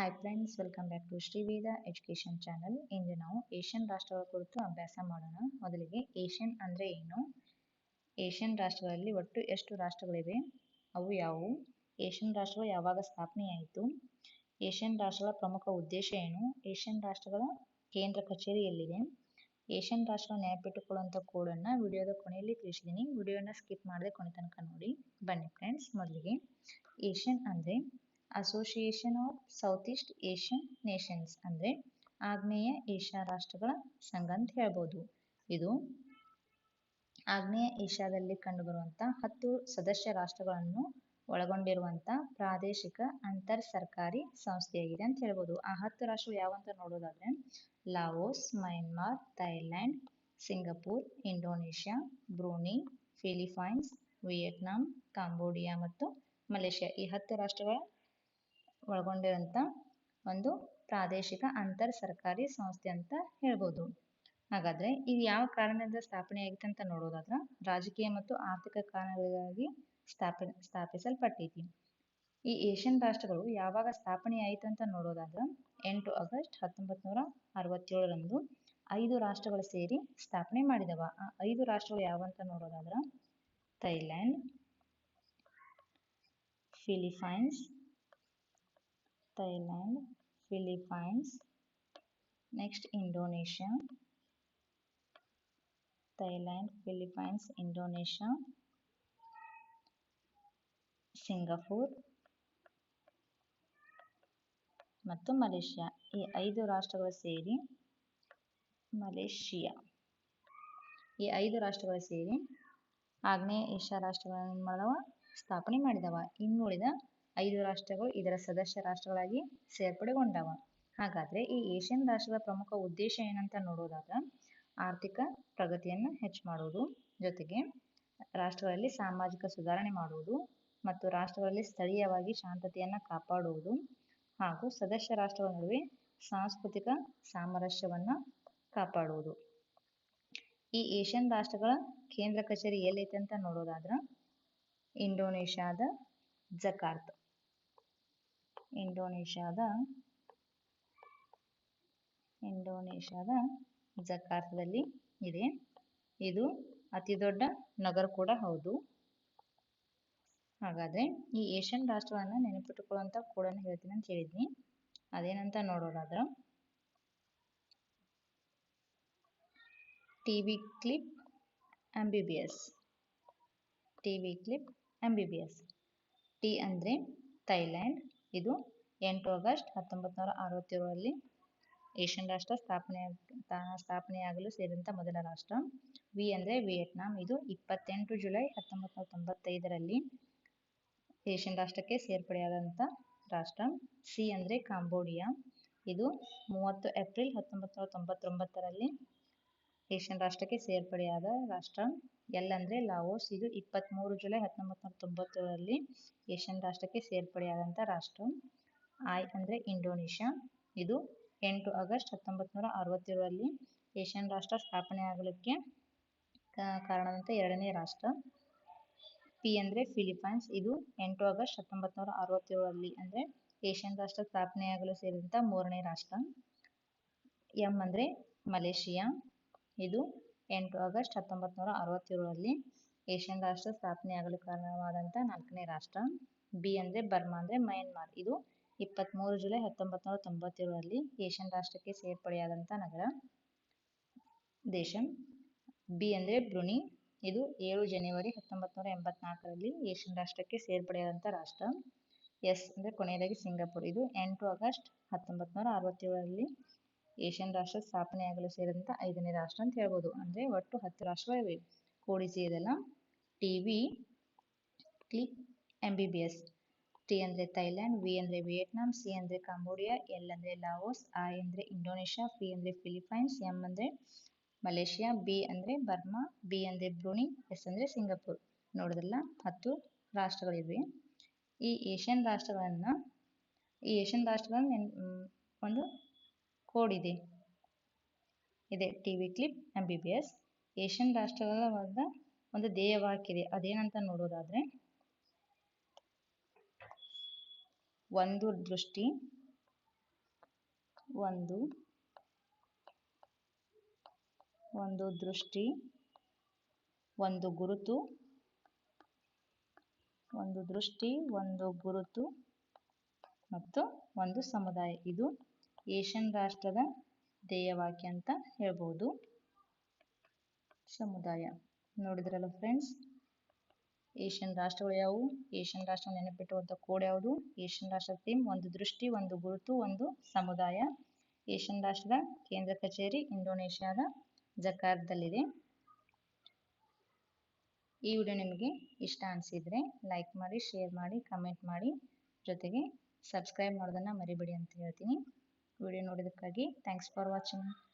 Hi friends welcome back to Shriveda education channel ಇಂದು ನಾವು Asian ರಾಷ್ಟ್ರಗಳ ಕುರಿತು ಅಭ್ಯಾಸ ಮಾಡೋಣ. ಮೊದಲಿಗೆ ಏಷ್ಯನ್ ಅಂದರೆ ಏನು? ಏಷ್ಯನ್ ರಾಷ್ಟ್ರಗಳಲ್ಲಿ ಒಟ್ಟು ಎಷ್ಟು ರಾಷ್ಟ್ರಗಳಿವೆ? ಅವು ಯಾವುವು? ಏಷ್ಯನ್ ರಾಷ್ಟ್ರಗಳು ಯಾವಾಗ ಸ್ಥಾಪನೆಯಾಯಿತು? ಏಷ್ಯನ್ ರಾಷ್ಟ್ರಗಳ ಪ್ರಮುಖ ಉದ್ದೇಶ ಏನು? ಏಷ್ಯನ್ ರಾಷ್ಟ್ರಗಳ ಕೇಂದ್ರ ಕಚೇರಿ ಎಲ್ಲಿದೆ? ಏಷ್ಯನ್ ರಾಷ್ಟ್ರಗಳ ನೆನಪಿಟ್ಟುಕೊಳ್ಳುವಂಥ ಕೋಡನ್ನು ವಿಡಿಯೋದ ಕೊನೆಯಲ್ಲಿ ತಿಳಿಸಿದ್ದೀನಿ ವಿಡಿಯೋನ ಸ್ಕಿಪ್ ಮಾಡದೆ ಕೊನೆ ತನಕ ನೋಡಿ. ಬನ್ನಿ ಫ್ರೆಂಡ್ಸ್ ಮೊದಲಿಗೆ ಏಷ್ಯನ್ ಅಂದರೆ Association of South East Asian Nations ಅಂದರೆ ಆಗ್ನೇಯ ಏಷ್ಯಾ ರಾಷ್ಟ್ರಗಳ ಸಂಘ ಅಂತ ಹೇಳ್ಬೋದು. ಇದು ಆಗ್ನೇಯ ಏಷ್ಯಾದಲ್ಲಿ ಕಂಡುಬರುವಂಥ ಹತ್ತು ಸದಸ್ಯ ರಾಷ್ಟ್ರಗಳನ್ನು ಒಳಗೊಂಡಿರುವಂಥ ಪ್ರಾದೇಶಿಕ ಅಂತರ್ ಸರ್ಕಾರಿ ಸಂಸ್ಥೆಯಾಗಿದೆ ಅಂತ ಹೇಳ್ಬೋದು. ಆ ಹತ್ತು ರಾಷ್ಟ್ರಗಳು ಯಾವಂತ ನೋಡೋದಾದ್ರೆ Laos, Myanmar Thailand Singapore, Indonesia, Brunei Philippines Vietnam, Cambodia ಮತ್ತು ಮಲೇಷ್ಯಾ ಈ ಹತ್ತು ರಾಷ್ಟ್ರಗಳ ಒಳಗೊಂಡಿರುವಂಥ ಒಂದು ಪ್ರಾದೇಶಿಕ ಅಂತರ್ ಸರ್ಕಾರಿ ಸಂಸ್ಥೆ ಅಂತ ಹೇಳ್ಬೋದು. ಹಾಗಾದ್ರೆ ಇದು ಯಾವ ಕಾರಣದಿಂದ ಸ್ಥಾಪನೆ ಆಗಿತ್ತು ಅಂತ ನೋಡೋದಾದ್ರೆ ರಾಜಕೀಯ ಮತ್ತು ಆರ್ಥಿಕ ಕಾರಣಗಳಿಗಾಗಿ ಸ್ಥಾಪನೆ ಸ್ಥಾಪಿಸಲ್ಪಟ್ಟೈತಿ. ಈ ಏಷ್ಯನ್ ರಾಷ್ಟ್ರಗಳು ಯಾವಾಗ ಸ್ಥಾಪನೆ ಆಯಿತು ಅಂತ ನೋಡೋದಾದ್ರೆ ಎಂಟು ಆಗಸ್ಟ್ ಹತ್ತೊಂಬತ್ತು ನೂರ ಅರವತ್ತೇಳರಂದು ಐದು ರಾಷ್ಟ್ರಗಳು ಸೇರಿ ಸ್ಥಾಪನೆ ಮಾಡಿದವ. ಆ ಐದು ರಾಷ್ಟ್ರಗಳು ಯಾವಂತ ನೋಡೋದಾದ್ರೆ Thailand Philippines Thailand Philippines next Indonesia, Thailand Philippines Indonesia, Singapore ಮತ್ತು ಮಲೇಷ್ಯಾ. ಈ ಐದು ರಾಷ್ಟ್ರಗಳು ಸೇರಿ ಮಲೇಷಿಯಾ. ಈ ಐದು ರಾಷ್ಟ್ರಗಳು ಸೇರಿ ಆಗ್ನೇಯ ಏಷ್ಯಾ ರಾಷ್ಟ್ರಗಳನ್ನು ಸ್ಥಾಪನೆ ಮಾಡಿದವ. ಇನ್ನುಳಿದ ಐದು ರಾಷ್ಟ್ರಗಳು ಇದರ ಸದಸ್ಯ ರಾಷ್ಟ್ರಗಳಾಗಿ ಸೇರ್ಪಡೆಗೊಂಡವ. ಹಾಗಾದ್ರೆ ಈ ಏಷ್ಯನ್ ರಾಷ್ಟ್ರದ ಪ್ರಮುಖ ಉದ್ದೇಶ ಏನಂತ ನೋಡೋದಾದ್ರೆ ಆರ್ಥಿಕ ಪ್ರಗತಿಯನ್ನು ಹೆಚ್ಚು ಮಾಡುವುದು ಜೊತೆಗೆ ರಾಷ್ಟ್ರಗಳಲ್ಲಿ ಸಾಮಾಜಿಕ ಸುಧಾರಣೆ ಮಾಡುವುದು ಮತ್ತು ರಾಷ್ಟ್ರಗಳಲ್ಲಿ ಸ್ಥಳೀಯವಾಗಿ ಶಾಂತತೆಯನ್ನು ಕಾಪಾಡುವುದು ಹಾಗೂ ಸದಸ್ಯ ರಾಷ್ಟ್ರಗಳ ನಡುವೆ ಸಾಂಸ್ಕೃತಿಕ ಸಾಮರಸ್ಯವನ್ನು ಕಾಪಾಡುವುದು ಈ ಏಷ್ಯನ್ ರಾಷ್ಟ್ರಗಳ ಕೇಂದ್ರ ಕಚೇರಿ ಎಲ್ಲೈತೆ ಅಂತ ನೋಡೋದಾದ್ರೆ ಇಂಡೋನೇಷ್ಯಾದ ಜಕಾರ್ತ್. ಇಂಡೋನೇಷ್ಯಾದ ಇಂಡೋನೇಷ್ಯಾದ ಜಕಾರ್ತದಲ್ಲಿ ಇದೆ. ಇದು ಅತಿ ದೊಡ್ಡ ನಗರ ಕೂಡ ಹೌದು. ಹಾಗಾದ್ರೆ ಈ ಏಷ್ಯನ್ ರಾಷ್ಟ್ರಗಳನ್ನ ನೆನಪಿಟ್ಟುಕೊಳ್ಳುವಂತ ಕೂಡ ಹೇಳ್ತೀನಿ ಅಂತ ಹೇಳಿದ್ನಿ. ಅದೇನಂತ ನೋಡೋದಾದ್ರೆ, T V clip M B B S T V clip M B B S T ಅಂದರೆ ಥೈಲ್ಯಾಂಡ್ ಇದು ಎಂಟು ಆಗಸ್ಟ್ ಹತ್ತೊಂಬತ್ತು ನೂರ ಅರವತ್ತೇಳರಲ್ಲಿ ಏಷ್ಯನ್ ರಾಷ್ಟ್ರ ಸ್ಥಾಪನೆ ಸ್ಥಾಪನೆಯಾಗಲು ಸೇರಿದಂತ ಮೊದಲ ರಾಷ್ಟ್ರ. ವಿ ಅಂದರೆ ವಿಯೆಟ್ನಾಂ. ಇದು ಇಪ್ಪತ್ತೆಂಟು ಜುಲೈ ಹತ್ತೊಂಬತ್ತು ನೂರ ತೊಂಬತ್ತೈದರಲ್ಲಿ ಏಷ್ಯನ್ ರಾಷ್ಟ್ರಕ್ಕೆ ಸೇರ್ಪಡೆಯಾದಂಥ ರಾಷ್ಟ್ರ. ಸಿ ಅಂದರೆ ಕಾಂಬೋಡಿಯಾ. ಇದು ಮೂವತ್ತು ಏಪ್ರಿಲ್ ಹತ್ತೊಂಬತ್ತು ನೂರ ತೊಂಬತ್ತೊಂಬತ್ತರಲ್ಲಿ ಏಷ್ಯನ್ ರಾಷ್ಟ್ರಕ್ಕೆ ಸೇರ್ಪಡೆಯಾದ ರಾಷ್ಟ್ರ ಎಲ್ ಅಂದರೆ ಲಾವೋಸ್. ಇದು ಇಪ್ಪತ್ತ್ಮೂರು ಜುಲೈ ಹತ್ತೊಂಬತ್ತು ನೂರ ತೊಂಬತ್ತೇಳರಲ್ಲಿ ಏಷ್ಯನ್ ರಾಷ್ಟ್ರಕ್ಕೆ ಸೇರ್ಪಡೆಯಾದಂಥ ರಾಷ್ಟ್ರ. ಐ ಅಂದರೆ ಇಂಡೋನೇಷ್ಯಾ. ಇದು ಎಂಟು ಆಗಸ್ಟ್ ಹತ್ತೊಂಬತ್ತು ನೂರ ಅರವತ್ತೇಳರಲ್ಲಿ ಏಷ್ಯನ್ ರಾಷ್ಟ್ರ ಸ್ಥಾಪನೆ ಆಗಲಿಕ್ಕೆ ಕಾರಣದಂಥ ಎರಡನೇ ರಾಷ್ಟ್ರ. ಪಿ, ಅಂದರೆ ಫಿಲಿಪೈನ್ಸ್ ಇದು ಎಂಟು ಆಗಸ್ಟ್ ಹತ್ತೊಂಬತ್ತು ನೂರ ಅರವತ್ತೇಳರಲ್ಲಿ ಅಂದರೆ ಏಷ್ಯನ್ ರಾಷ್ಟ್ರ ಸ್ಥಾಪನೆಯಾಗಲು ಸೇರಿದಂಥ ಮೂರನೇ ರಾಷ್ಟ್ರ. ಎಂ, ಅಂದರೆ ಮಲೇಷಿಯಾ. ಇದು ಎಂಟು ಆಗಸ್ಟ್ ಹತ್ತೊಂಬತ್ತು ನೂರ ಅರವತ್ತೇಳರಲ್ಲಿ ಏಷ್ಯನ್ ರಾಷ್ಟ್ರ ಸ್ಥಾಪನೆಯಾಗಲು ಕಾರಣವಾದಂಥ ನಾಲ್ಕನೇ ರಾಷ್ಟ್ರ. ಬಿ ಅಂದರೆ ಬರ್ಮಾ ಅಂದರೆ ಮಯನ್ಮಾರ್. ಇದು ಇಪ್ಪತ್ತ್ಮೂರು ಜುಲೈ ಹತ್ತೊಂಬತ್ತು ನೂರ ತೊಂಬತ್ತೇಳರಲ್ಲಿ ಏಷ್ಯನ್ ರಾಷ್ಟ್ರಕ್ಕೆ ಸೇರ್ಪಡೆಯಾದಂಥ ನಗರ, ದೇಶ. ಬಿ ಅಂದರೆ ಬ್ರುನಿ. ಇದು ಏಳು ಜನವರಿ ಹತ್ತೊಂಬತ್ತು ನೂರ ಎಂಬತ್ನಾಲ್ಕರಲ್ಲಿ ಏಷ್ಯನ್ ರಾಷ್ಟ್ರಕ್ಕೆ ಸೇರ್ಪಡೆಯಾದಂಥ ರಾಷ್ಟ್ರ. ಎಸ್ ಅಂದರೆ ಕೊನೆಯದಾಗಿ ಸಿಂಗಾಪುರ್. ಇದು ಎಂಟು ಆಗಸ್ಟ್ ಹತ್ತೊಂಬತ್ತು ನೂರ ಅರವತ್ತೇಳರಲ್ಲಿ ಏಷ್ಯನ್ ರಾಷ್ಟ್ರ ಸ್ಥಾಪನೆಯಾಗಲು ಸೇರಿದಂಥ ಐದನೇ ರಾಷ್ಟ್ರ ಅಂತ ಹೇಳ್ಬೋದು. ಅಂದರೆ ಒಟ್ಟು ಹತ್ತು ರಾಷ್ಟ್ರಗಳಿವೆ. ಕೂಡಿಸಿ ಇದೆಲ್ಲ T V, click M B B S T ಅಂದರೆ ಥೈಲ್ಯಾಂಡ್, ವಿ ಅಂದರೆ ವಿಯೆಟ್ನಾಂ, ಸಿ ಅಂದರೆ ಕಾಂಬೋಡಿಯಾ, ಎಲ್ ಅಂದರೆ ಲಾವೋಸ್ ಐ ಅಂದರೆ ಇಂಡೋನೇಷ್ಯಾ, ಪಿ ಅಂದರೆ ಫಿಲಿಪೈನ್ಸ್ ಎಂ ಅಂದರೆ ಮಲೇಷಿಯಾ, ಬಿ ಅಂದರೆ ಬರ್ಮಾ, ಬಿ ಅಂದರೆ ಬ್ರೂನಿ, ಎಸ್ ಅಂದರೆ ಸಿಂಗಾಪುರ್. ನೋಡೋದಲ್ಲ, ಹತ್ತು ರಾಷ್ಟ್ರಗಳಿವೆ. ಈ ಏಷ್ಯನ್ ರಾಷ್ಟ್ರಗಳನ್ನು, ಈ ಏಷ್ಯನ್ ರಾಷ್ಟ್ರಗಳನ್ನ ಒಂದು ಕೋಡ್ ಇದೆ. ಇದೆ. T V clip M B B S ASEAN ರಾಷ್ಟ್ರಗಳ ಒಂದು ಧ್ಯೇಯವಾಕ್ಯ ಇದೆ ಅದೇನಂತ ನೋಡೋದಾದ್ರೆ, ಒಂದು ದೃಷ್ಟಿ, ಒಂದು ಒಂದು ದೃಷ್ಟಿ, ಒಂದು ಗುರುತು, ಒಂದು ದೃಷ್ಟಿ, ಒಂದು ಗುರುತು ಮತ್ತು ಒಂದು ಸಮುದಾಯ. ಇದು ಏಷ್ಯನ್ ರಾಷ್ಟ್ರದ ಧ್ಯೇಯವಾಕ್ಯ ಅಂತ ಹೇಳ್ಬೋದು. ಸಮುದಾಯ. ನೋಡಿದ್ರಲ್ಲ ಫ್ರೆಂಡ್ಸ್ ಏಷ್ಯನ್ ರಾಷ್ಟ್ರಗಳು ಯಾವುವು? ಏಷ್ಯನ್ ರಾಷ್ಟ್ರ ನೆನಪಿಟ್ಟುವಂಥ ಕೋಡ್ ಯಾವುದು? ಏಷ್ಯನ್ ರಾಷ್ಟ್ರ ಥೀಮ್ ಒಂದು ದೃಷ್ಟಿ, ಒಂದು ಗುರುತು, ಒಂದು ಸಮುದಾಯ. ಏಷ್ಯನ್ ರಾಷ್ಟ್ರದ ಕೇಂದ್ರ ಕಚೇರಿ ಇಂಡೋನೇಷ್ಯಾದ ಜಕಾರ್ದಲ್ಲಿದೆ. ಈ ವಿಡಿಯೋ ನಿಮಗೆ ಇಷ್ಟ ಅನಿಸಿದರೆ ಲೈಕ್ ಮಾಡಿ ಶೇರ್ ಮಾಡಿ ಕಮೆಂಟ್ ಮಾಡಿ. ಜೊತೆಗೆ ಸಬ್ಸ್ಕ್ರೈಬ್ ಮಾಡೋದನ್ನು ಮರಿಬೇಡಿ ಅಂತ ಹೇಳ್ತೀನಿ. ವಿಡಿಯೋ ನೋಡಿದ್ದಕ್ಕಾಗಿ ಥ್ಯಾಂಕ್ಸ್ ಫಾರ್ ವಾಚಿಂಗ್